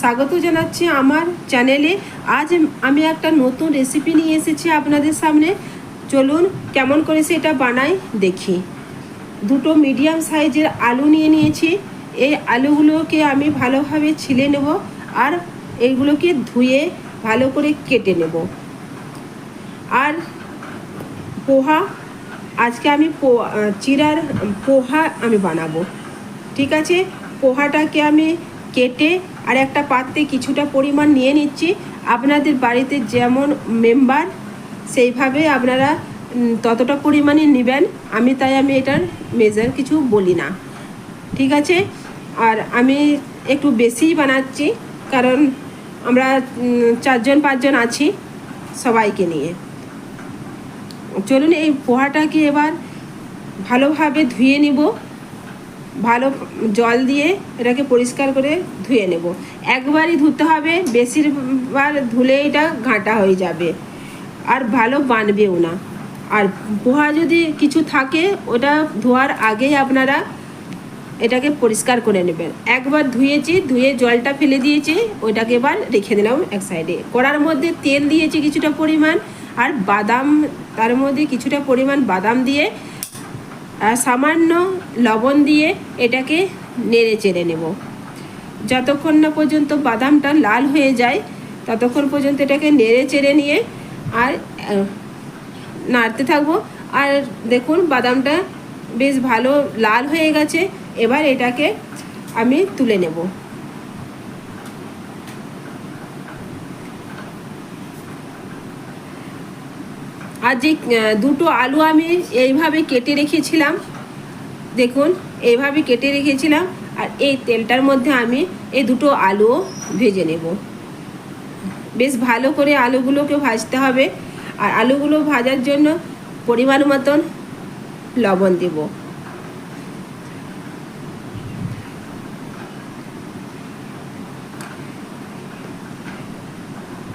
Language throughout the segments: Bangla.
স্বাগত জানাচ্ছি আমার চ্যানেলে। আজ আমি একটা নতুন রেসিপি নিয়ে এসেছি আপনাদের সামনে। চলুন কেমন করে সেটা বানাই দেখি। দুটো মিডিয়াম সাইজের আলু নিয়ে নিয়েছি। এই আলুগুলোকে আমি ভালোভাবে ছিলে নেব আর এইগুলোকে ধুয়ে ভালো করে কেটে নেব। আর পোহা, আজকে আমি চিরার পোহা আমি বানাবো। ঠিক আছে? পোহাটাকে আমি কেটে আর একটা পাত্রে কিছুটা পরিমাণ নিয়ে নিচ্ছি। আপনাদের বাড়িতে যেমন মেম্বার, সেইভাবে আপনারা ততটা পরিমাণে নেবেন। আমি তাই আমি এটার মেজার কিছু বলি না। ঠিক আছে? আর আমি একটু বেশিই বানাচ্ছি, কারণ আমরা চারজন, পাঁচজন আছি সবাইকে নিয়ে। চলুন এই পোহাটাকে এবার ভালোভাবে ধুয়ে নিব। ভালো জল দিয়ে এটাকে পরিষ্কার করে ধুয়ে নেব। একবারই ধুতে হবে বেশিরবার ধুলে এটা ঘাঁটা হয়ে যাবে। আর ভালো বানবেও না। আর পোহা যদি কিছু থাকে, ওটা ধোয়ার আগেই আপনারা এটাকে পরিষ্কার করে নেবেন। একবার ধুয়েছি, ধুয়ে জলটা ফেলে দিয়েছি ওইটাকে এবার রেখে দিলাম এক সাইডে। কড়ার মধ্যে তেল দিয়েছি কিছুটা পরিমাণ, আর বাদাম, তার মধ্যে কিছুটা পরিমাণ বাদাম দিয়ে সামান্য লবণ দিয়ে এটাকে নেড়ে চেড়ে নেব। যতক্ষণ না পর্যন্ত বাদামটা লাল হয়ে যায়, ততক্ষণ পর্যন্ত এটাকে নেড়ে চেড়ে নিয়ে আর নাড়তে থাকব। আর দেখুন, বাদামটা বেশ ভালো লাল হয়ে গেছে। এবার এটাকে আমি তুলে নেব। আর যে দুটো আলু আমি এইভাবে কেটে রেখেছিলাম, দেখুন, এইভাবে কেটে রেখেছিলাম, আর এই তেলটার মধ্যে আমি এই দুটো আলুও ভেজে নেব। বেশ ভালো করে আলুগুলোকে ভাজতে হবে, আর আলুগুলো ভাজার জন্য পরিমাণ মতন লবণ দেব।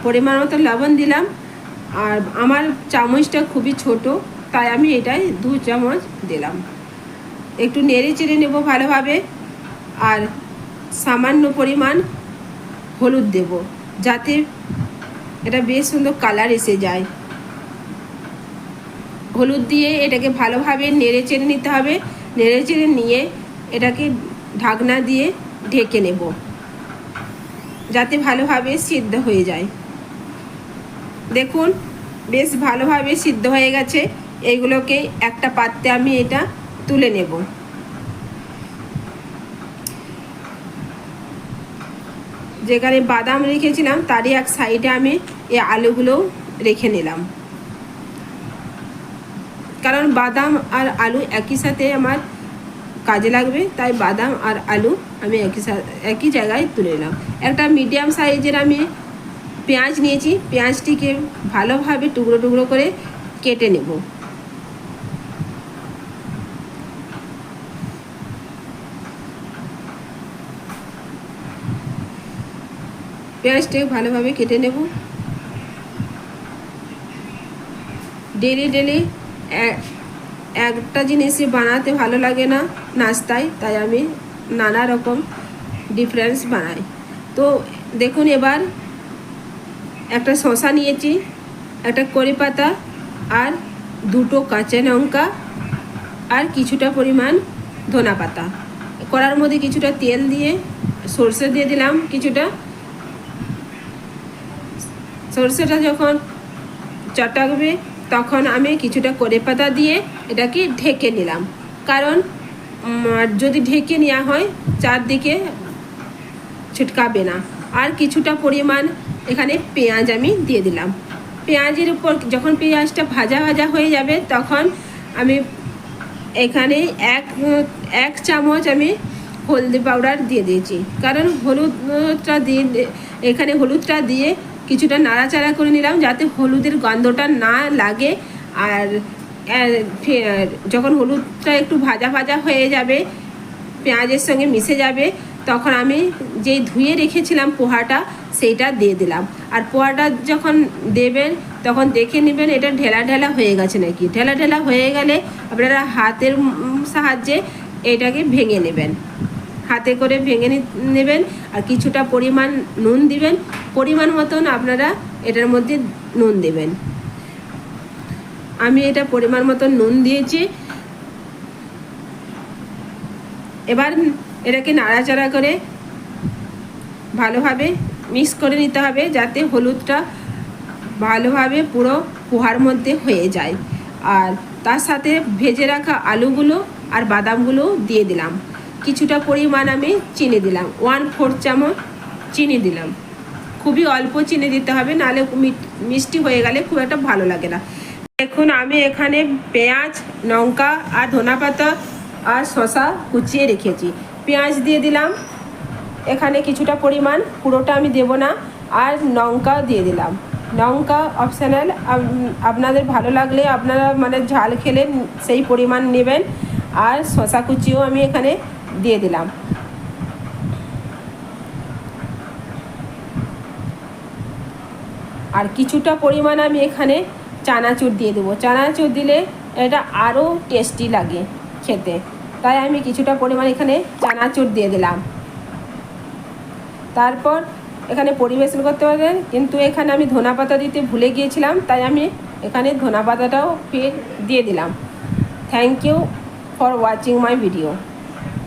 পরিমাণ মতো লবণ দিলাম আর আমার চামচটা খুবই ছোট, তাই আমি এটাই দু চামচ দিলাম। একটু নেড়ে চেড়ে নেব ভালোভাবে, আর সামান্য পরিমাণ হলুদ দেব, যাতে এটা বেশ সুন্দর কালার এসে যায়। হলুদ দিয়ে এটাকে ভালোভাবে নেড়ে চেড়ে নিতে হবে, নেড়ে চেড়ে নিয়ে এটাকে ঢাকনা দিয়ে ঢেকে নেব, যাতে ভালোভাবে সিদ্ধ হয়ে যায়। দেখুন, বেশ ভালোভাবে সিদ্ধ হয়ে গেছে। এইগুলোকে একটা পাত্রে আমি এটা তুলে নেব। যেখানে বাদাম রেখেছিলাম, তারই এক সাইডে আমি এই আলুগুলো রেখে নিলাম। কারণ বাদাম আর আলু একই সাথে আমার কাজে লাগবে, তাই বাদাম আর আলু আমি একই একই জায়গায় তুলে নিলাম। একটা মিডিয়াম সাইজের আমি পেঁয়াজ নিয়েছি, পেঁয়াজটিকে ভালোভাবে টুকরো টুকরো করে কেটে নেব। পেঁয়াজটাকে ভালোভাবে কেটে নেব। ডেলি ডেলি একটা জিনিসই বানাতে ভালো লাগে না নাস্তায়, তাই আমি নানা রকম ডিফারেন্স বানাই। তো দেখুন এবার একটা শসা নিয়েছি, একটা কড়ি পাতা আর দুটো কাঁচা লঙ্কা আর কিছুটা পরিমাণ ধনা পাতা। কড়ার মধ্যে কিছুটা তেল দিয়ে সর্ষে দিয়ে দিলাম কিছুটা। সর্ষেটা যখন চটাকবে তখন আমি কিছুটা করে পাতা দিয়ে এটাকে ঢেকে নিলাম। কারণ যদি ঢেকে নেওয়া হয়, চারদিকে ছিটকাবে না। আর কিছুটা পরিমাণ এখানে পেঁয়াজ আমি দিয়ে দিলাম। পেঁয়াজের উপর যখন পেঁয়াজটা ভাজা ভাজা হয়ে যাবে, তখন আমি এখানে এক এক চামচ আমি হলদি পাউডার দিয়ে দিয়েছি। কারণ হলুদটা দিয়ে এখানে হলুদটা দিয়ে কিছুটা নাড়াচাড়া করে নিলাম যাতে হলুদের গন্ধটা না লাগে। আর যখন হলুদটা একটু ভাজা ভাজা হয়ে যাবে, পেঁয়াজের সঙ্গে মিশে যাবে তখন আমি যেই ধুয়ে রেখেছিলাম পোহাটা, সেইটা দিয়ে দিলাম। আর পোহাটা যখন দেবেন, তখন দেখে নেবেন এটা ঢেলা ঢেলা হয়ে গেছে নাকি। ঢেলা ঢেলা হয়ে গেলে আপনারা হাতের সাহায্যে এটাকে ভেঙে নেবেন। হাতে করে ভেঙে নেবেন আর কিছুটা পরিমাণ নুন দিবেন। পরিমাণ মতন আপনারা এটার মধ্যে নুন দেবেন। আমি এটা পরিমাণ মতন নুন দিয়েছি। এবার এটাকে নাড়াচাড়া করে ভালোভাবে মিক্স করে নিতে হবে যাতে হলুদটা ভালোভাবে পুরো পোহার মধ্যে হয়ে যায়। আর তার সাথে ভেজে রাখা আলুগুলো আর বাদামগুলো দিয়ে দিলাম। কিছুটা পরিমাণ আমি চিনি দিলাম। ওয়ান ফোর চামচ চিনি দিলাম। খুবই অল্প চিনি দিতে হবে, নাহলে মিষ্টি হয়ে গেলে খুব একটা ভালো লাগে না। এখন আমি এখানে পেঁয়াজ, লঙ্কা আর ধনেপাতা আর শশা কুচিয়ে রেখেছি। পেঁয়াজ দিয়ে দিলাম। এখানে কিছুটা পরিমাণ, পুরোটা আমি দেব না। আর লঙ্কা দিয়ে দিলাম। লঙ্কা অপশানাল আপনাদের ভালো লাগলে আপনারা মানে ঝাল খেলে সেই পরিমাণ নেবেন। আর শসা কুচিও আমি এখানে দিয়ে দিলাম। আর কিছুটা পরিমাণ আমি এখানে চানাচুর দিয়ে দেবো। চানাচুর দিলে এটা আরও টেস্টি লাগে খেতে। তাই আমি কিছুটা পরিমাণ এখানে চানাচুর দিয়ে দিলাম। তারপর এখানে পরিবেশন করতে পারেন কিন্তু এখানে আমি ধনা পাতা দিতে ভুলে গিয়েছিলাম, তাই আমি এখানে ধনা পাতাটাও ফের দিয়ে দিলাম। Thank you for watching my video